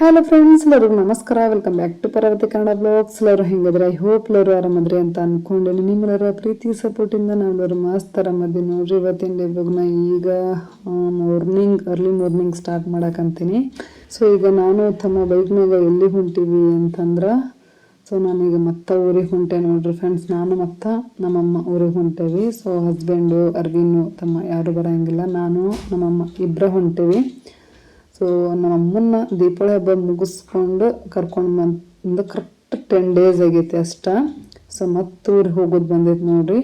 Hello friends ಎಲ್ಲರಿಗೂ ನಮಸ್ಕಾರ. Welcome back to Parvathi Kannada blogs ಎಲ್ಲರೂ ಹೆಂಗಿದ್ರೆ ಐ ಹೋಪ್ ಎಲ್ಲರೂ ಆರಾಮದ್ರಿ ಅಂತ ಅನ್ಕೊಂಡೆ ನಿಮ್ಮೆಲ್ಲರ ಪ್ರೀತಿ ಸಪೋರ್ಟಿಂದ ನಾವೆಲ್ಲರೂ ಮಸ್ತ್ ಆರಾಮದಿ ನೋಡ್ರಿ. ಇವತ್ತಿನ ಡೇ ಬ್ಲಾಗ್ನ ಈಗ ಮಾರ್ನಿಂಗ್ ಅರ್ಲಿ ಮಾರ್ನಿಂಗ್ ಸ್ಟಾರ್ಟ್ ಮಾಡಕ್ಕಂತೀನಿ ಸೊ ಈಗ ನಾನು ತಮ್ಮ ಬೈಕ್ನಾಗ ಎಲ್ಲಿ ಹೊಂಟೀವಿ ಅಂತಂದ್ರೆ ಸೊ ನಾನೀಗ ಮತ್ತೆ ಊರಿಗೆ ಹೊಂಟೆ ನೋಡ್ರಿ ಫ್ರೆಂಡ್ಸ್ ನಾನು ಮತ್ತು ನಮ್ಮಮ್ಮ ಊರಿಗೆ ಹೊಂಟೇವಿ. ಸೊ ಹಸ್ಬೆಂಡು ಅರ್ವಿನು ತಮ್ಮ ಯಾರು ಬರೋಂಗಿಲ್ಲ. ನಾನು, ನಮ್ಮಮ್ಮ ಇಬ್ಬರ ಹೊಂಟೇವಿ. ಸೊ ನಮ್ಮ ಅಮ್ಮನ್ನ ದೀಪಾವಳಿ ಹಬ್ಬ ಮುಗಿಸ್ಕೊಂಡು ಕರ್ಕೊಂಡು ಬಂದು ಕರೆಕ್ಟ್ ಟೆನ್ ಡೇಸ್ ಆಗೈತೆ ಅಷ್ಟ. ಸೊ ಮತ್ತೆ ಊರಿಗೆ ಹೋಗೋದು ಬಂದೈತೆ ನೋಡ್ರಿ.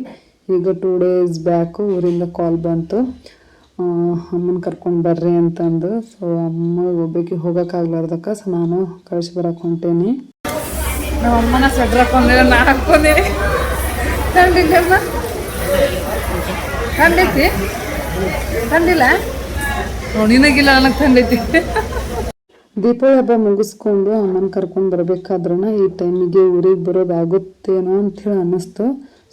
ಈಗ ಟೂ ಡೇಸ್ ಬ್ಯಾಕು ಊರಿಂದ ಕಾಲ್ ಬಂತು. ಅಮ್ಮನ ಕರ್ಕೊಂಡು ಬರ್ರಿ ಅಂತಂದು. ಸೊ ಅಮ್ಮ ಒಬ್ಬಕ್ಕೆ ಹೋಗೋಕ್ಕಾಗ್ಲಾರ್ದಕ್ಕ ಸೊ ನಾನು ಕಳಿಸಿ ಬರಕ್ಕೆ ಹೊಂಟೇನಿ. ನಮ್ಮ ಅಮ್ಮನ ಸ್ವೆಟ್ರ್ ಹಾಕೊಂಡಿಲ್ಲ ನಾ ಹಾಕೊಂಡಿನಿ ಕಂಡಿಲ್ಲಮ್ಮ ಕಂಡೈತಿ ಕಂಡಿಲ್ಲ ನಿನಗಿಲ್ಲ, ನನಗೆ ತಂದೈತಿ. ದೀಪಾವಳಿ ಹಬ್ಬ ಮುಗಿಸ್ಕೊಂಡು ಅಮ್ಮನ ಕರ್ಕೊಂಡು ಬರ್ಬೇಕಾದ್ರೂ ಈ ಟೈಮಿಗೆ ಊರಿಗೆ ಬರೋದಾಗುತ್ತೇನೋ ಅಂಥೇಳಿ ಅನ್ನಿಸ್ತು.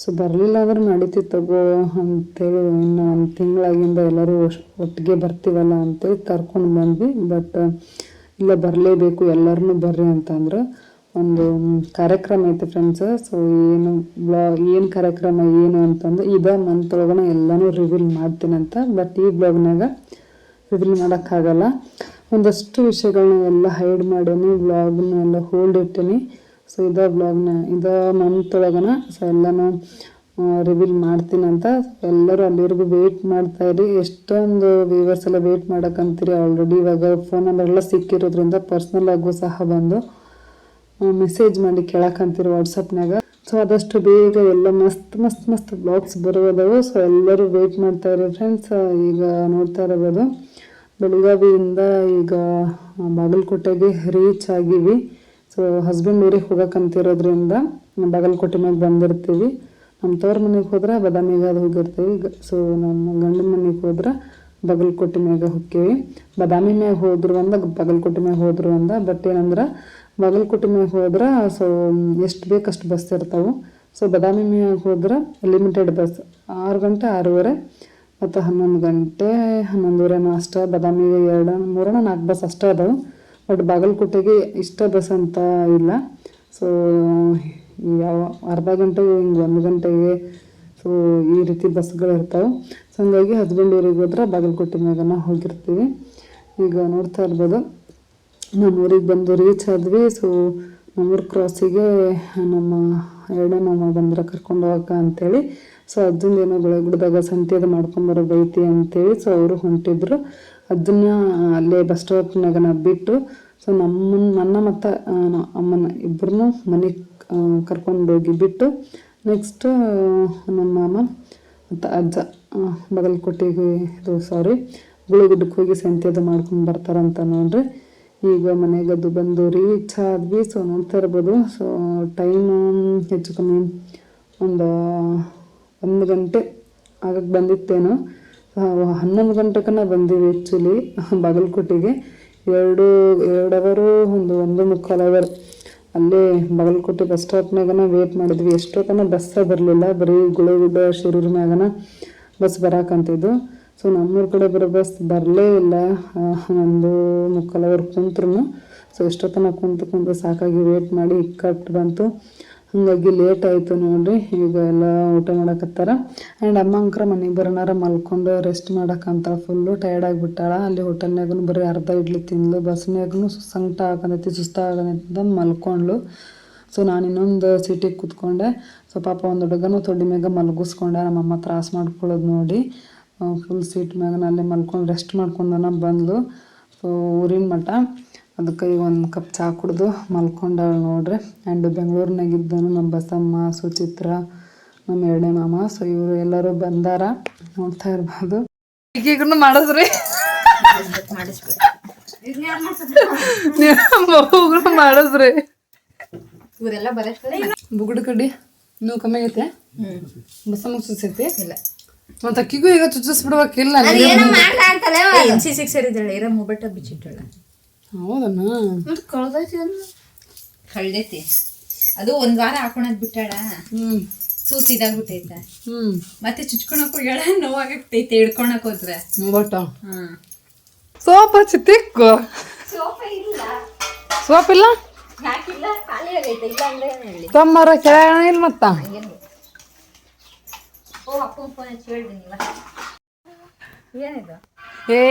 ಸೊ ಬರಲಿಲ್ಲ ಅಂದ್ರೆ ನಡೀತಿ ತಗೋ ಅಂತೇಳಿ ಇನ್ನು ಒಂದು ತಿಂಗಳಾಗಿಂದ ಎಲ್ಲರೂ ಒಟ್ಟಿಗೆ ಬರ್ತೀವಲ್ಲ ಅಂತೇಳಿ ಕರ್ಕೊಂಡು ಬಂದ್ವಿ. ಬಟ್ ಇಲ್ಲ, ಬರಲೇಬೇಕು ಎಲ್ಲರನ್ನೂ ಬರ್ರಿ ಅಂತಂದ್ರೆ ಒಂದು ಕಾರ್ಯಕ್ರಮ ಐತೆ ಫ್ರೆಂಡ್ಸ್ ಸೊ ಏನು ಬ್ಲಾ, ಏನು ಕಾರ್ಯಕ್ರಮ, ಏನು ಅಂತಂದು ಇದ ಮಂತ್ ಒಳಗನ ಎಲ್ಲನೂ ರಿವೀಲ್ ಮಾಡ್ತೀನಂತ. ಬಟ್ ಈ ಬ್ಲಾಗ್ನಾಗ ರಿವೀಲ್ ಮಾಡೋಕ್ಕಾಗಲ್ಲ. ಒಂದಷ್ಟು ವಿಷಯಗಳನ್ನ ಎಲ್ಲ ಹೈಡ್ ಮಾಡೇನಿ ವ್ಲಾಗ್ನ ಎಲ್ಲ ಹೋಲ್ಡ್ ಇಟ್ಟೀನಿ ಸೊ ಇದ ಬ್ಲಾಗ್ನ ಇದ ಮಂತ್ ಒಳಗನ ಸೊ ಎಲ್ಲನೂ ರಿವೀಲ್ ಮಾಡ್ತೀನಿ ಅಂತ. ಎಲ್ಲರೂ ಅಲ್ಲಿವರೆಗೂ ಮಾಡ್ತಾ ಇರಿ. ಎಷ್ಟೊಂದು ವ್ಯೂವರ್ಸ್ ಎಲ್ಲ ವೆಯ್ಟ್ ಮಾಡೋಕ್ಕಂತೀರಿ ಆಲ್ರೆಡಿ ಇವಾಗ ಫೋನ್ ನಂಬರ್ ಎಲ್ಲ ಸಿಕ್ಕಿರೋದ್ರಿಂದ ಪರ್ಸ್ನಲ್ ಆಗು ಸಹ ಬಂದು ಮೆಸೇಜ್ ಮಾಡಿ ಕೇಳಕ್ಕಂತೀರಿ ವಾಟ್ಸಪ್ನಾಗ ಸೊ ಆದಷ್ಟು ಬೇಗ ಎಲ್ಲ ಮಸ್ತ್ ಮಸ್ತ್ ಮಸ್ತ್ ಬ್ಲಾಗ್ಸ್ ಬರೋದವು ಸೊ ಎಲ್ಲರೂ ವೆಯ್ಟ್ ಇರಿ ಫ್ರೆಂಡ್ಸ್ ಈಗ ನೋಡ್ತಾ ಇರೋದು. ಬೆಳಗಾವಿಯಿಂದ ಈಗ ಬಾಗಲಕೋಟೆಗೆ ರೀಚ್ ಆಗಿವಿ. ಸೊ ಹಸ್ಬೆಂಡ್ ಊರಿಗೆ ಹೋಗಕ್ಕಂತಿರೋದ್ರಿಂದ ಬಾಗಲಕೋಟೆ ಮೇಲೆ ಬಂದಿರ್ತೀವಿ. ನಮ್ಮ ತವ್ರ ಮನೆಗೆ ಹೋದ್ರೆ ಬದಾಮಿಗೆ ಅದು ಹೋಗಿರ್ತೀವಿ ಸೊ ನಮ್ಮ ಗಂಡನ ಮನೆಗೆ ಹೋದ್ರೆ ಬಾಗಲಕೋಟೆ ಮ್ಯಾಗ ಹೋಕ್ಕೇವಿ ಬದಾಮಿ ಮ್ಯಾಗ ಹೋದ್ರು ಅಂದ, ಬಾಗಲಕೋಟೆ ಮ್ಯಾಗ ಹೋದ್ರು ಅಂದ. ಬಟ್ ಏನಂದ್ರೆ ಬಾಗಲಕೋಟೆ ಮ್ಯಾಗ ಹೋದ್ರೆ ಸೊ ಎಷ್ಟು ಬೇಕಷ್ಟು ಬಸ್ ಇರ್ತಾವೆ. ಸೊ ಬಾದಾಮಿ ಮ್ಯಾಗ ಹೋದ್ರೆ ಲಿಮಿಟೆಡ್ ಬಸ್, ಆರು ಗಂಟೆ, ಆರೂವರೆ, ಮತ್ತು ಹನ್ನೊಂದು ಗಂಟೆ ಹನ್ನೊಂದುವರೆನೂ ಅಷ್ಟೇ ಬಾದಾಮಿಗೆ ಎರಡು, ಮೂರನ ನಾಲ್ಕು ಬಸ್ ಅಷ್ಟೇ ಅದಾವೆ. ಬಟ್ ಬಾಗಲಕೋಟೆಗೆ ಇಷ್ಟ ಬಸ್ ಅಂತ ಇಲ್ಲ. ಸೊ ಯಾವ, ಅರ್ಧ ಗಂಟೆಗೆ ಹಿಂಗೆ ಒಂದು ಗಂಟೆಗೆ ಸೊ ಈ ರೀತಿ ಬಸ್ಗಳು ಇರ್ತಾವೆ. ಸೊ ಹಂಗಾಗಿ ಹಸ್ಬೆಂಡ್ ಊರಿಗೆ ಹೋದ್ರೆ ಬಾಗಲಕೋಟೆ ಮ್ಯಾಗನ ಹೋಗಿರ್ತೀವಿ. ಈಗ ನೋಡ್ತಾ ಇರ್ಬೋದು. ನಮ್ಮ ಊರಿಗೆ ಬಂದು ರೀಚ್ ಆದ್ವಿ. ಸೊ ನಮ್ಮೂರು ಕ್ರಾಸಿಗೆ ನಮ್ಮ ಎರಡನೇ ಮಾಮ ಬಂದ್ರೆ ಕರ್ಕೊಂಡು ಹೋಗಕ್ಕ ಅಂತೇಳಿ. ಸೊ ಅದನ್ನ ಏನೋ ಗುಡ್ದಾಗ ಸಂತೆ ಅದು ಮಾಡ್ಕೊಂಬರೋದು ಬೈತಿ ಅಂತೇಳಿ. ಸೊ ಅವರು ಹೊಂಟಿದ್ರು. ಅದನ್ನ ಅಲ್ಲೇ ಬಸ್ ಸ್ಟಾಪ್ನಾಗ ನಾ ಬಿಟ್ಟು ಸೊ ನಮ್ಮನ್ನ ನನ್ನ ಮತ್ತು ಅಮ್ಮನ ಇಬ್ಬರನ್ನು ಮನೆ ಕರ್ಕೊಂಡು ಹೋಗಿ ಬಿಟ್ಟು ನೆಕ್ಸ್ಟ್ ನಮ್ಮ ಮಾಮ ಮತ್ತು ಅಜ್ಜ ಬಾಗಲಕೋಟೆಗೆ ಇದು ಸಾರಿ ಗುಳಿಗುಡ್ಡಕ್ಕೆ ಹೋಗಿ ಸಂತೆ ಅದು ಮಾಡ್ಕೊಂಡು ಬರ್ತಾರಂತ ನೋಡ್ರಿ. ಈಗ ಮನೆಗದು ಬಂದು ರೀಚ್ ಆದ್ವಿ ಸೊ ನೋಡ್ತಾ ಇರ್ಬೋದು ಸೊ ಟೈಮ್ ಹೆಚ್ಚು ಕಮ್ಮಿ ಒಂದು ಒಂದು ಗಂಟೆ ಆಗಕ್ಕೆ ಬಂದಿತ್ತೇನೋ. ಹನ್ನೊಂದು ಗಂಟೆಕನ ಬಂದೀವಿ ಆ್ಯಕ್ಚುಲಿ ಬಾಗಲಕೋಟೆಗೆ. ಎರಡು ಎರಡು ಅವರು ಒಂದು ಒಂದು ಮುಕ್ಕಾಲು ಅವರ್ ಅಲ್ಲೇ ಬಾಗಲಕೋಟೆ ಬಸ್ ಸ್ಟಾಪ್ನಾಗನ ವೇಟ್ ಮಾಡಿದ್ವಿ. ಎಷ್ಟೊತ್ತನ ಬಸ್ಸೇ ಬರಲಿಲ್ಲ. ಬರೀ ಗುಳೆ ಗುಡ್ಡ ಮ್ಯಾಗನ ಬಸ್ ಬರಾಕಂತಿದ್ದು ಸೊ ನಮ್ಮೂರ ಕಡೆ ಬರೋ ಬಸ್ ಬರಲೇ ಇಲ್ಲ. ನಮ್ಮದು ಒಂದು ಮುಕ್ಕಾಲು ಅವರ್ ಕುಂತ್ರು ಸೊ ಎಷ್ಟೊತ್ತನ ಕುಂತು ಸಾಕಾಗಿ ವೇಟ್ ಮಾಡಿ ಇಕ್ಕಟ್ಟು ಬಂತು. ಹಾಗಾಗಿ ಲೇಟ್ ಆಯಿತು ನೋಡ್ರಿ. ಈಗ ಎಲ್ಲ ಊಟ ಮಾಡಕತ್ತಾರ. ಆ್ಯಂಡ್ ಅಮ್ಮ ಅಂಕರ ಮನೆಗೆ ಬರೋನಾರ ಮಲ್ಕೊಂಡು ರೆಸ್ಟ್ ಮಾಡೋಕ್ಕಂತ ಫುಲ್ಲು ಟಯರ್ಡ್ ಆಗಿಬಿಟ್ಟಾಳ. ಅಲ್ಲಿ ಹೋಟೆಲ್ನಾಗೂ ಬರೀ ಅರ್ಧ ಇಡ್ಲಿ ತಿಂದ್ಲು. ಬಸ್ನಾಗೂ ಸಂಕಟ ಆಗೋದೈತಿ ಸುಸ್ತ ಆಗತೈತಿ ಅಂತ ಮಲ್ಕೊಂಡ್ಲು ಸೊ ನಾನು ಇನ್ನೊಂದು ಸಿಟಿಗೆ ಕೂತ್ಕೊಂಡೆ. ಸೊ ಪಾಪ ಒಂದು ಹುಡುಗನೂ ತೊಡಿ ಮ್ಯಾಗ ಮಲಗಿಸ್ಕೊಂಡೆ. ನಮ್ಮಮ್ಮ ತ್ರಾಸ ಮಾಡ್ಕೊಳ್ಳೋದು ನೋಡಿ. ಫುಲ್ ಸೀಟ್ ಮ್ಯಾಗ ಅಲ್ಲೇ ಮಲ್ಕೊಂಡು ರೆಸ್ಟ್ ಮಾಡ್ಕೊಂಡನ ಬಂದ್ಲು. ಸೊ ಊರಿನ ಮಠ. ಅದಕ್ಕೆ ಈಗ ಒಂದು ಕಪ್ ಚಹಾ ಕುಡ್ದು ಮಲ್ಕೊಂಡಾಳ ನೋಡ್ರಿ. ಆ್ಯಂಡ್ ಬೆಂಗಳೂರಿನಾಗಿದ್ದನು ನಮ್ಮ ಬಸಮ್ಮ ಸುಚಿತ್ರ ನಮ್ಮ ಎರಡನೇ ಮಾಮ. ಸೊ ಇವರು ಎಲ್ಲರೂ ಬಂದಾರ. ನೋಡ್ತಾ ಇರ್ಬೋದು. ಈಗೀಗೂ ಮಾಡಿದ್ರಿ? ಮಗುಗಳು ಮಾಡಿಸ್ರಿ ಬುಗುಡು ಕಡ್ಡಿ ನೀವು ಕಮ್ಮಿ ಐತೆ? ಬಸಮ್ಮ ಸುಸೈತಿ ಇಲ್ಲ. ಮತ್ತೆ ಅಕ್ಕಿಗೂ ಈಗ ಚುಚ್ಚಿಸ್ಬಿಡ್ಬೇಕಿಲ್ಲ ಏನೋ ಮಾಡ್ಲಾ ಅಂತಲೇ ಎನ್ ಸಿ ಸಿಕ್ಸ್ ಇರಿದ್ದಾಳೆ ಇರೋ ಮೊಬೈಲ್ ಬಿಚ್ಚಿಟ್ಟಳ. ಹೌದಣ್ಣ ಮತ್ತೆ ಕಳ್ದೈತಿ ಕಳ್ದೈತಿ. ಅದು ಒಂದ್ ವಾರ ಹಾಕೊಳದ್ ಬಿಟ್ಟಾಳ. ಹ್ಮ್. ಸೂತ್ ಇದಾಗ್ಬಿಟ್ಟೈತೆ. ಹ್ಮ್. ಮತ್ತೆ ಚುಚ್ಕೊಳಕ್ ಹೋಗ್ಯಾಳ ನೋವಾಗೈತೆ ಹಿಡ್ಕೊಳಕ್ ಹೋದ್ರೆ. ಬಟ್ ಹ್ಮ್ ಸೋಪ ಚಿತ್ತಿಕ್ಕು. ಸೋಪ ಇಲ್ಲ. ಸೋಪ್ ಇಲ್ಲ? ಯಾಕಿಲ್ಲ ಖಾಲಿ ಆಗೈತೆ ಇಲ್ಲ ಅಂದ್ರೆ ಏನು ಹೇಳಿ ತೊಂಬರ ಕೆಳಗಣ ಇಲ್ಲ ಮತ್ತ ಹಂಗೇನು ಓ ಅಪ್ಪ ಫೋನ್ ಹಚ್ಚಿ ಹೇಳ್ತೀನಿ ಇವ. ಏನಿದು ಏ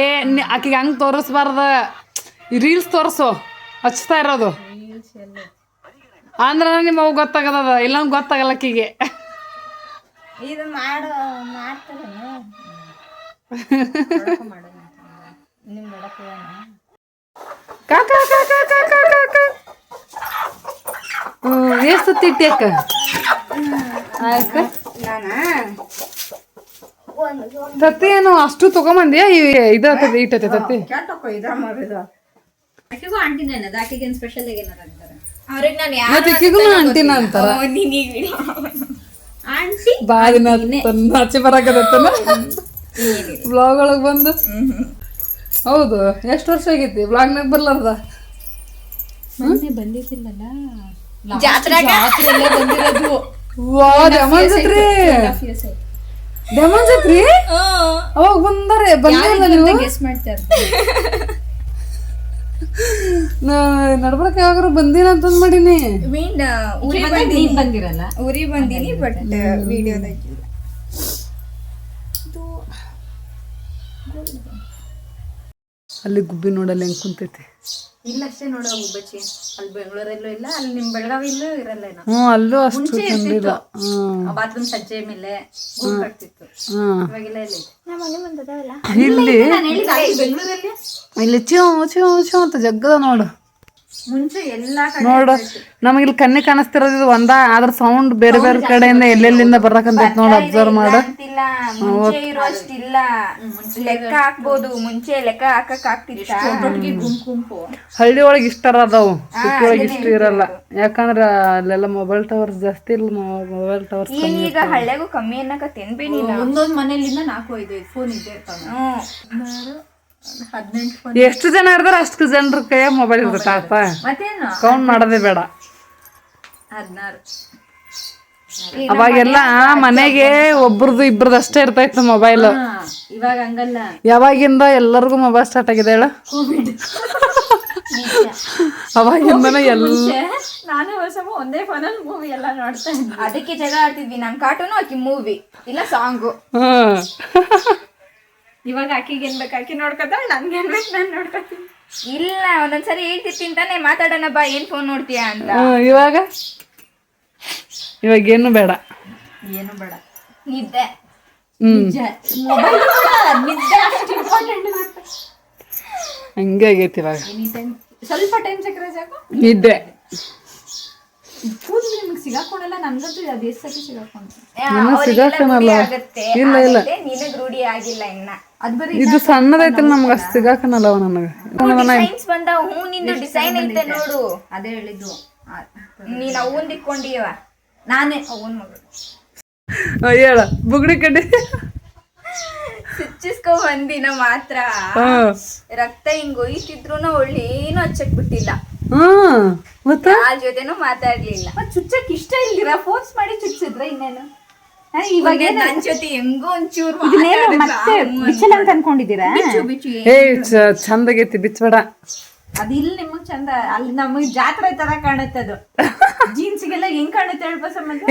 ಆಕಿಗೆ ಹಂಗೆ ತೋರಿಸ್ಬಾರ್ದ. ರೀಲ್ಸ್ ತೋರಿಸು ಹಚ್ತಾ ಇರೋದು. ಅಂದ್ರ ನಿಮ್ಮ ಅವು ಗೊತ್ತಾಗದ ಇಲ್ಲ ಗೊತ್ತಾಗಲ್ಲ ಆಕಿಗೆ. ಇದು ಮಾಡು ಎಷ್ಟು ತಿಟ್ಟಿ ಅಕ್ಕ. ಆಯ್ತ. ತತ್ತಿ ಏನು ಅಷ್ಟು ತಗೊಂಬಂದ್ಯಾ? ಇದಾಗ್ತದೆ ಇಟ್ಟತೆ ತತ್ತಿ. ಅಂಟಿನ ಅಂತಾರ? ಬ್ಲಾಗ್ ಒಳಗೆ ಬಂದು? ಹೌದು ಎಷ್ಟು ವರ್ಷ ಆಗೈತಿ ಬ್ಲಾಗ್ನಾಗ ಬರ್ಲಾರ್ದ? ಬಂದಿದ್ದಿಲ್ಲಲ್ಲ? ಜಾತ್ರೆಗ? ಬಂದಿರೋದು. ವಾ ಅವಾಗ ಬಂದಾರೆ ಬಂದಿಲ್ಲ ನೀವು? ಗೆಸ್ ನಡ್ಬರ್ಕ ಯಾವಾಗಾರ ಬಂದಿನ ಅಂತಂದ್ ಮಾಡೀನಿ. ಮೀನ್ ಬಂದೀನಿ. ಬಂದಿರಲ್ಲ. ಊರಿ ಬಂದೀನಿ ಬಟ್ ವಿಡಿಯೋದಾಗ ಅಲ್ಲಿ ಗುಬ್ಬಿ ನೋಡಲ್ಲ ಹೆಂಗ್ ಕುಂತೈತಿ? ಇಲ್ಲ ಅಷ್ಟೇ ನೋಡೋ ಬಚ್ಚಿ ಅಲ್ಲಿ ಬೆಂಗಳೂರಲ್ಲೂ ಇಲ್ಲ ಅಲ್ಲಿ ನಿಮ್ ಬೆಳಗಾವಿಲ್ಲೂ ಇರಲ್ಲ ಏನೋ. ಹ್ಞೂ ಅಲ್ಲೂ ಅಷ್ಟು ಚಂದಿಲ್ಲ ಹ್ಮ್. ಬಾತ್ರೂಮ್ ಸಜ್ಜೆ ಮೇಲೆ ಗೂಡ್ ಕಟ್ತಿತ್ತು. ಹ್ಮ್. ಇವಾಗೆಲ್ಲ ಇಲ್ಲ ಇದೆ. ನಮ್ಮ ಮನೆ ಬಂದದವಲ್ಲ ಇಲ್ಲಿ ನಾನು ಹೇಳಿದ ಅಲ್ಲಿ ಬೆಂಗಳೂರಲ್ಲಿ. ಇಲ್ಲಿ ಚ್ಯೂ ಚ್ಯೂ ಚ್ಯೂ ಅಂತ ಜಗ್ಗದ ನೋಡು. ಮುಂಚೆ ಎಲ್ಲಾ ಕಡೆ ನೋಡು ನಮಗೆ ಇಲ್ಲಿ ಕಣ್ಣಿ ಕಾಣಿಸ್ತಿರೋದು ಇದು ಒಂದ ಆದ್ರ ಸೌಂಡ್ ಬೇರೆ ಬೇರೆ ಕಡೆಯಿಂದ ಎಲ್ಲೆಲ್ಲಿಂದ ಬರಕಂತೈತಿ ನೋಡು ಅಬ್ಸರ್ವ್ ಮಾಡು. ಇಲ್ಲ ಮುಂಚೆ ಇರುವಷ್ಟಿಲ್ಲ ಲೆಕ್ಕ ಹಾಕ್ಬೋದು ಮುಂಚೆ ಲೆಕ್ಕ ಹಾಕಕ್ ಗುಂಪು ಹಳ್ಳಿ ಒಳಗೆ ಇಷ್ಟರ ಅದಾವು. ಸಿಟಿ ಒಳಗೆ ಇಷ್ಟ ಇರಲ್ಲ. ಯಾಕಂದ್ರ ಅಲ್ಲೆಲ್ಲ ಮೊಬೈಲ್ ಟವರ್ಸ್ ಜಾಸ್ತಿ ಇಲ್ಲ ಮೊಬೈಲ್ ಟವರ್ಸ್ ಈಗ ಹಳ್ಳಿಗೂ ಕಮ್ಮಿ ಅನ್ನಕತ್ತೇನ್ ಬಿ ನೀನು ಒಂದೊಂದ್ ಮನೆಯಲ್ಲಿಂದ ನಾಲ್ಕು ಐದು ಫೋನ್ ಇದ್ದೇ ಇರ್ತಾವ. ಎಷ್ಟು ಜನ ಇರ್ತಾರೆ ಅಷ್ಟು ಜನರ ಕೈಯ ಮೊಬೈಲ್ ಇರ್ತೈತೆ ಅಪ್ಪ ಮತ್ತೇನು? ಕೌಂಟ್ ಮಾಡೋದೇ ಬೇಡ. ಅವಾಗೆಲ್ಲ ಮನೆಗೆ ಒಬ್ರದ್ದು ಇಬ್ರದ್ದು ಅಷ್ಟೇ ಇರ್ತೈತೆ ಮೊಬೈಲ್ ಹಾ ಇವಾಗ ಹಂಗಲ್ಲ. ಯಾವಾಗಿಂದ ಎಲ್ಲರಿಗೂ ಮೊಬೈಲ್ ಸ್ಟಾರ್ಟ್ ಆಗಿದೆ ಹೇಳ? ಅವಾಗಿಂದನೇ ಎಲ್ಲ ನಾನು ಹೊಸ ಒಂದೇ ಫೋನಲ್ಲಿ ಮೂವಿ ಎಲ್ಲ ನೋಡ್ತಾ ಅದಕ್ಕೆ ಜಗಳ ಆಡ್ತಿದ್ವಿ ನಮ್ ಕಾರ್ಟೂನು ಆಕಿ ಮೂವಿ ಇಲ್ಲ ಸಾಂಗು ಹ್ಮ್ ಇವಾಗ ಆಕಿಗೆ ಏನ್ ಬೇಕು? ಆಕಿ ನೋಡ್ಕೊತಾಳ ನನ್ಗೆ ಏನ್ ಬೇಕು? ನಾನು ನೋಡ್ಕೊತೀನಿ. ಇಲ್ಲ ಒಂದೊಂದ್ಸರಿ ಹೇಳ್ತಿರ್ತೀನಿ ತಾನೇ ಮಾತಾಡೋಣ ಬಾ ಏನ್ ಫೋನ್ ನೋಡ್ತೀಯಾ ಅಂತ. ಇವಾಗ? ಇವಾಗ ಏನು ಬೇಡ. ಏನು ಬೇಡ. ನಿದ್ದೆ. ಹ್ಮ್. ಮೊಬೈಲ್ ನಿದ್ದೆ ಅಷ್ಟು ಇಂಪಾರ್ಟೆಂಟ್ ಹಂಗೆ ಆಗೈತಿ ಇವಾಗ. ಎನಿ ಟೈಮ್ ಸ್ವಲ್ಪ ಟೈಮ್ ಸಿಕ್ಕರೆ ಸಾಕು ನಿದ್ದೆ. ಕೂದಲು ನಿಮ್ಗೆ ಸಿಗಾಕೊಂಡಲ್ಲ ನನ್ಗಂತೂ ಅದು ಎಷ್ಟು ಸತಿ ಸಿಗಾಕೊಂಡು ಸಿಗಾಕನಲ್ಲ. ಆಗತ್ತೆ. ಇಲ್ಲ, ಇಲ್ಲ. ನಿನಗ್ ರೂಢಿ ಆಗಿಲ್ಲ ಇನ್ನ. ಇದು ಸಣ್ಣದೈತಿಲ್ಲ ನಮ್ಗೆ ಅಷ್ಟು ಸಿಗಾಕನಲ್ಲವ ನನಗೆ. ಡಿಸೈನ್ಸ್ ಬಂದಾವ ಹೂ ನಿಂದು ಡಿಸೈನ್ ಐತೆ ನೋಡು. ಅದೇ ಹೇಳಿದ್ದು. ಆ, ನೀನ್ ಅವನ್ ಇಕ್ಕೊಂಡಿಯವ ನಾನೇ. ಅವನ್ ಮಗಳು. ಹೇಳ. ಬುಗ್ಡಿ ಕಡ್ಡಿ. ಚುಚ್ಚಿಸ್ಕೊ ಬಂದಿನ ಮಾತ್ರ. ರಕ್ತ ಹಿಂಗ್ ಒಯ್ತಿದ್ರು ಒಳ್ಳೆ ಏನು ಹಚ್ಚಕ್ ಬಿಟ್ಟಿಲ್ಲ ಯಾರ ಜೊತೆನೂ ಮಾತಾಡ್ಲಿಲ್ಲ. ಮತ್ ಚುಚ್ಚಕ್ ಇಷ್ಟ ಇಲ್ದಿರ ಫೋರ್ಸ್ ಮಾಡಿ ಚುಚ್ಚಿದ್ರ ಇನ್ನೇನು? ಇವಾಗ ನನ್ ಜೊತೆ ಹೆಂಗೋ ಒಂಚೂರು ಇದನ್ನೇನು ಮತ್ತೆ ಬಿಚ್ಚಲ ಅಂತ ಅನ್ಕೊಂಡಿದ್ದೀರಾ? ಬಿಚ್ಚು ಬಿಚ್ಚು ಏ ಚಂದಾಗೈತಿ ಬಿಚ್ಚಬೇಡ. ಅದು ಇಲ್ಲಿ ನಿಮಗ್ ಚಂದ ಅಲ್ಲಿ ನಮಗ್ ಜಾತ್ರೆ ತರ ಕಾಣುತ್ತೆ ಅದು. ಜೀನ್ಸ್ಗೆಲ್ಲ ಹೆಂಗ್ ಕಾಣುತ್ತೆ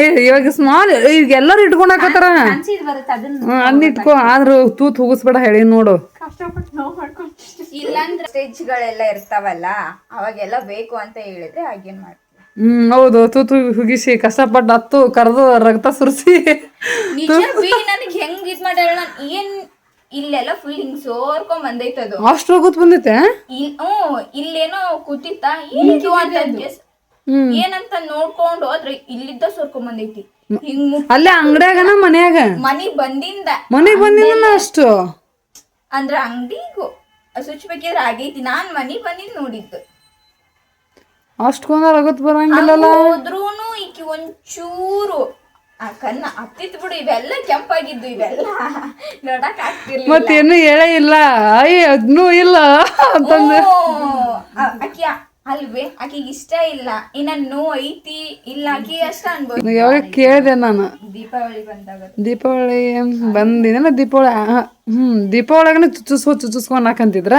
ಏ ಇವಾಗ ಸ್ಮಾಲ್ ಈಗ ಎಲ್ಲರೂ ಇಟ್ಕೊಂಡಾಕತ್ತಾರ ಅನ್ಸಿದ್ ಬರುತ್ತೆ ಅದನ್ನ ಹ್ಮ್ ಇಟ್ಕೋ ಆದ್ರೂ ತೂತ್ ಹೋಗಿಸ್ಬೇಡ ಹೇಳಿ ನೋಡು. ಕಷ್ಟಪಟ್ಟು ನೋವು ಮಾಡ್ಕೊಂಡು. ಇಲ್ಲಾಂದ್ರೆ ಸ್ಟೇಜ್ ಗಳೆಲ್ಲ ಇರ್ತಾವಲ್ಲ ಅವಾಗೆಲ್ಲ ಬೇಕು ಅಂತ ಹೇಳಿದ್ರೆ ಹಾಗೇನ್ ಮಾಡ್ತೀವಿ ಹ್ಮ್ ಹೌದು. ತೂತು ಹುಗಿಸಿ ಕಷ್ಟಪಟ್ಟು ಹತ್ತು ಕರೆದು ರಕ್ತ ಸುರಿಸಿ. ನಿಜ ಬಿ ನನಗೆ ಹೆಂಗ್ ಇದ್ ಮಾಡ್ಯಾಳ ನಾನ್? ಏನ್ ಇಲ್ಲೆಲ್ಲ ಫುಲ್ ಹಿಂಗ್ ಸೋರ್ಕೊಂಡ್ ಬಂದೈತದು ಅಷ್ಟು ಹೋಗುತ್ ಬಂದೈತೆ? ಇಲ್ ಹ್ಮ್ ಇಲ್ಲೇನೋ ಕೂತಿತ್ತ. ಏನಿದು ಅಂತ guess- ಏನಂತ ನೋಡ್ಕೊಂಡು ಹೋದ್ರೆ ಇಲ್ಲಿದ್ದ ಸೋರ್ಕೊಂಡ್ ಬಂದೈತಿ. ಹಿಂಗ್ ಅಲ್ಲೇ ಅಂಗಡ್ಯಾಗನ ಮನ್ಯಾಗ? ಮನಿಗ್ ಬಂದಿಂದ. ಮನೆ ಬಂದಿಲ್ಲ ಅಷ್ಟು? ಅಂದ್ರ ಅಂಗಡಿಗೂ ಸ್ವಚ್ಛ ಬೇಕಿದ್ರೆ ಆಗೈತಿ. ನಾನ್ ಮನಿಗ್ ಬಂದಿದ್ ನೋಡಿದ್ದು. ಅಷ್ಟೊಂದ ರಗತ್ ಬರಂಗಿಲ್ಲಲ್ಲ. ಹೋದ್ರೂನು ಈಕಿ ಒಂಚೂರು ಆ ಕನ್ನ ಹತ್ತಿತ್ ಬಿಡು ಇವೆಲ್ಲ ಕೆಂಪಾಗಿದ್ದು ಇವೆಲ್ಲ ನೋಡಕ್ ಆಗ್ತಿರ್ಲಿಲ್ಲ. ಮತ್ತೇನು ಹೇಳೇ ಇಲ್ಲ. ಅಯ್ಯ ಅದನ್ನೂ ಇಲ್ಲ ಅಂತಂದು. ಆಕಿ ಅಲ್ವೇ ಆಕಿಗೆ ಇಷ್ಟ ಇಲ್ಲ. ಇನ್ನ ನೋ ಐತಿ ಇಲ್ಲ ಆಕಿ ಅಷ್ಟ ಅನ್ಬೋದು. ಯಾವಾಗ ಕೇಳಿದೆ ನಾನು. ದೀಪಾವಳಿ ಬಂದಾಗ. ದೀಪಾವಳಿ ಬಂದಿನ ದೀಪಾವಳಿ ಹ್ಮ್ ದೀಪಾವಳಿಗನ ಚುಚ್ಚಿಸ್ಕೊ ಚುಚ್ಚಿಸ್ಕೊಂಡ್ ಹಾಕಂತಿದ್ರ?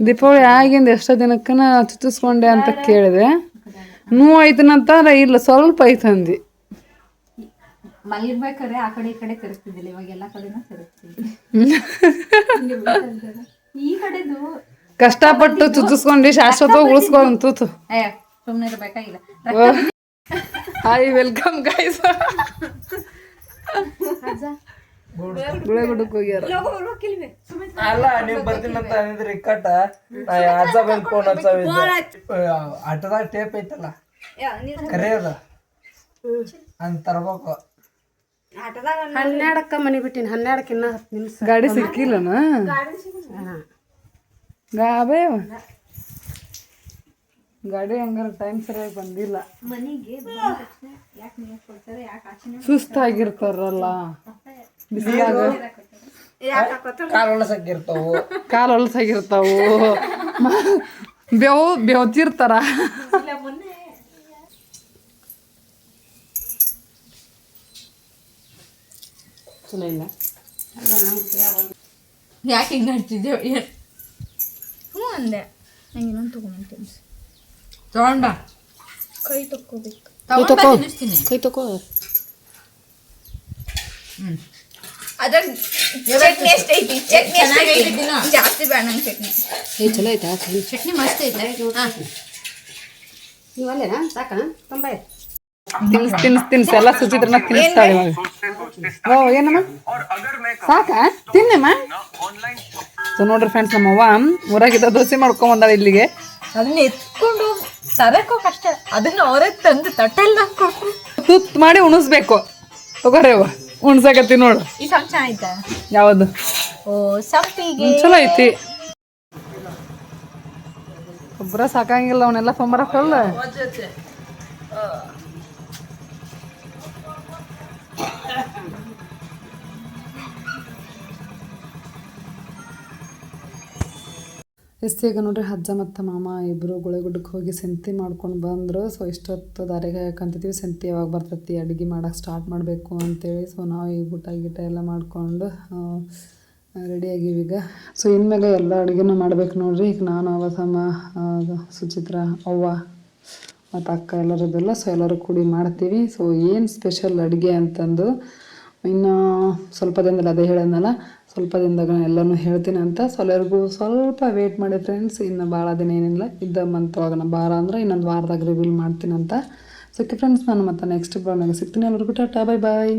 ದೀಪಾವಳಿ ಆಗಿಂದ ಎಷ್ಟೋ ದಿನಕ್ಕನ ಚುಚ್ಚಿಸ್ಕೊಂಡೆ ಅಂತ ಕೇಳಿದೆ. ನೋವು ಐತನಂತಾರ ಇಲ್ಲ ಸ್ವಲ್ಪ ಐತಂದಿ ಮಲಗಿರ್ಬೇಕಾದ್ರೆ ಆ ಕಡೆ ಈ ಕಡೆ ತಿರುಗ್ತಿದ್ದಿಲ್ಲ ಇವಾಗ ಎಲ್ಲಾ ಕಡೆನೂ ತಿರುಗ್ತಿದ್ವಿ ಈ ಕಡೆದು ಕಷ್ಟಪಟ್ಟು ಚುಚ್ಚಿಸ್ಕೊಂಡು ಶಾಶ್ವತ ಉಳಿಸ್ಕೊಂಡು ತೂತು ಸುಮ್ಮನೆ ಇರ್ಬೇಕಾಗಿಲ್ಲ ಹಾಯ್ ವೆಲ್ಕಮ್ ಗೈಸ್ ಗುಳೆ ಗುಡಕ್ಕೆ ಹೋಗ್ಯಾರ. ಅಲ್ಲ ನೀವ್ ಬರ್ತೀನಂತ ಅಂದಿದ್ರಿ ಕಟ್ಟ. ನಾ ಅಜ್ಜ ಬಂದ್ ಫೋನ್ ಆಟದಾಗ ಟೇಪ್ ಐತಲ್ಲ? ಕರೆ ಅದ ಅಂತ ತರ್ಬೇಕು. ಹನ್ನೆರಡಕ್ಕ ಮನೆ ಬಿಟ್ಟಿನಿ ಹನ್ನೆರಡಕ್ಕಿನ್ನ ಹತ್ತು ನಿಮಿಷ ಗಾಡಿ ಸಿಕ್ಕಿಲ್ಲನ? ಗಾಬೇ ಗಾಡಿ ಹಂಗಾರ ಟೈಮ್ ಸರಿಯಾಗಿ ಬಂದಿಲ್ಲ. ಸುಸ್ತಾಗಿರ್ತಾರಲ್ಲ. ಬಿಸಿಲಾಗ ಕಾಲ್ ಒಳಸಕ್ಕಿರ್ತಾವು ಕಾಲು ಹೊಲಸಾಗಿರ್ತಾವು ಬೆವ್ ಬೆವ್ತಿರ್ತಾರ. ಚಲೋ ಇಲ್ಲ. ಯಾಕೆ ಹಿಂಗೆ ಆಡ್ತಿದ್ದೇವೆ ಹ್ಞೂ ಅಂದೆ. ನಂಗೆ ಇನ್ನೊಂದು ತಗೊಂಬಂತೀನಿ ತಗೊಂಡ? ಕೈ ತಕ್ಕೋಬೇಕು. ಕೈ ತಕೋ ಕೈ ತಕೋ. ಅದ್ರಾಗ ಚಟ್ನಿ ಎಷ್ಟು ಐತಿ ಚಟ್ನಿ ಎಷ್ಟು ಐತಿ ಜಾಸ್ತಿ ಬೇಡ ನಂಗೆ ಚಟ್ನಿ. ಏ ಚಲೋ ಐತಾ ಚಲೋ ಚಟ್ನಿ ಮಸ್ತ್ ಐತೆ ನೀವು ಅಲ್ಲೇನಾ? ಸಾಕಣ? ತೊಂಬೈ ತಿನ್ಸ್ ತಿನ್ಸ್ ತಿನ್ಸ್. ಎಲ್ಲ ಸುಚಿತ್ರನ ತಿನ್ನಿಸ್ತಾಳೆ ಇವಾಗ ಓ ಏನಮ್ಮ? ಸಾಕ? ತಿನ್ನಮ್ಮ? ಸೊ ನೋಡ್ರಿ ಫ್ರೆಂಡ್ಸ್ ನಮ್ಮವ್ವ ಊರಾಗಿದ್ದ ದೋಸೆ ಮಾಡ್ಕೊಂಡ್ ಬಂದಾಳ ಇಲ್ಲಿಗೆ. ಅದನ್ನ ಎತ್ಕೊಂಡು ತರಕೋ ಕಷ್ಟ ಅದನ್ನ ಅವರೇ ತಂದು ತಟ್ಟೆಲ್ಲ ಕೊಡ್ತಾರೆ. ತುತ್ ಮಾಡಿ ಉಣಿಸ್ಬೇಕು. ತಗೋರಿ ಅವ್ವ. ಉಣ್ಸಕತ್ತಿ ನೋಡು. ಈ ಚಮಚ ಆಯ್ತಾ? ಯಾವುದು? ಓ ಚಲೋ ಐತಿ. ಒಬ್ಬರ ಸಾಕಂಗಿಲ್ಲ ಅವನ್ನೆಲ್ಲ ತೊಂಬರಕ್ಕಲ್ಲ ಎಸ್ ಈಗ ನೋಡ್ರಿ ಅಜ್ಜ ಮತ್ತು ಮಾಮ ಇಬ್ಬರು ಗುಳೆಗುಡ್ಡಕ್ಕೆ ಹೋಗಿ ಸೆಂತಿ ಮಾಡ್ಕೊಂಡು ಬಂದರು ಸೊ ಇಷ್ಟೊತ್ತು ದಾರಿಗೆ ಕಂತಿದ್ದೀವಿ ಸೆಂತಿ ಯಾವಾಗ ಬರ್ತೈತಿ, ಅಡುಗೆ ಮಾಡೋಕೆ ಸ್ಟಾರ್ಟ್ ಮಾಡಬೇಕು ಅಂತೇಳಿ ಸೊ ನಾವು ಈಗ ಊಟ ಗೀಟ ಎಲ್ಲ ಮಾಡಿಕೊಂಡು ರೆಡಿ ಆಗೀವಿ ಈಗ. ಸೊ ಇನ್ಮೇಲೆ ಎಲ್ಲ ಅಡುಗೆನೂ ಮಾಡ್ಬೇಕು ನೋಡ್ರಿ, ಈಗ ನಾನು ಅವಸಮ್ಮ ಸುಚಿತ್ರ, ಅವ್ವ ಮತ್ತು ಅಕ್ಕ ಎಲ್ಲರದ್ದೆಲ್ಲ ಸೊ ಎಲ್ಲರೂ ಕೂಡಿ ಮಾಡ್ತೀವಿ. ಸೊ ಏನು ಸ್ಪೆಷಲ್ ಅಡುಗೆ ಅಂತಂದು ಇನ್ನು ಸ್ವಲ್ಪ ದಿನದಲ್ಲಿ ಅದೇ ಹೇಳದ್ನಲ್ಲ ಸ್ವಲ್ಪ ದಿನದಾಗ ಎಲ್ಲನೂ ಹೇಳ್ತೀನಿ ಅಂತ. ಸೊ ಎಲ್ಲರಿಗೂ ಸ್ವಲ್ಪ ವೇಟ್ ಮಾಡಿ ಫ್ರೆಂಡ್ಸ್ ಇನ್ನು ಭಾಳ ದಿನ ಏನಿಲ್ಲ, ಇದ್ದ ಮಂತ್ ಒಳಗೆ ಭಾರ ಅಂದ್ರೆ ಇನ್ನೊಂದು ವಾರದಾಗ ರಿವೀಲ್ ಮಾಡ್ತೀನಿ ಅಂತ. ಸೊ ಫ್ರೆಂಡ್ಸ್ ನಾನು ಮತ್ತೆ ನೆಕ್ಸ್ಟ್ ಬ್ಲಾಗ್ನಾಗ ಸಿಗ್ತೀನಿ. ಎಲ್ಲರಿಗೂ ಟಾಟಾ ಬೈ ಬಾಯ್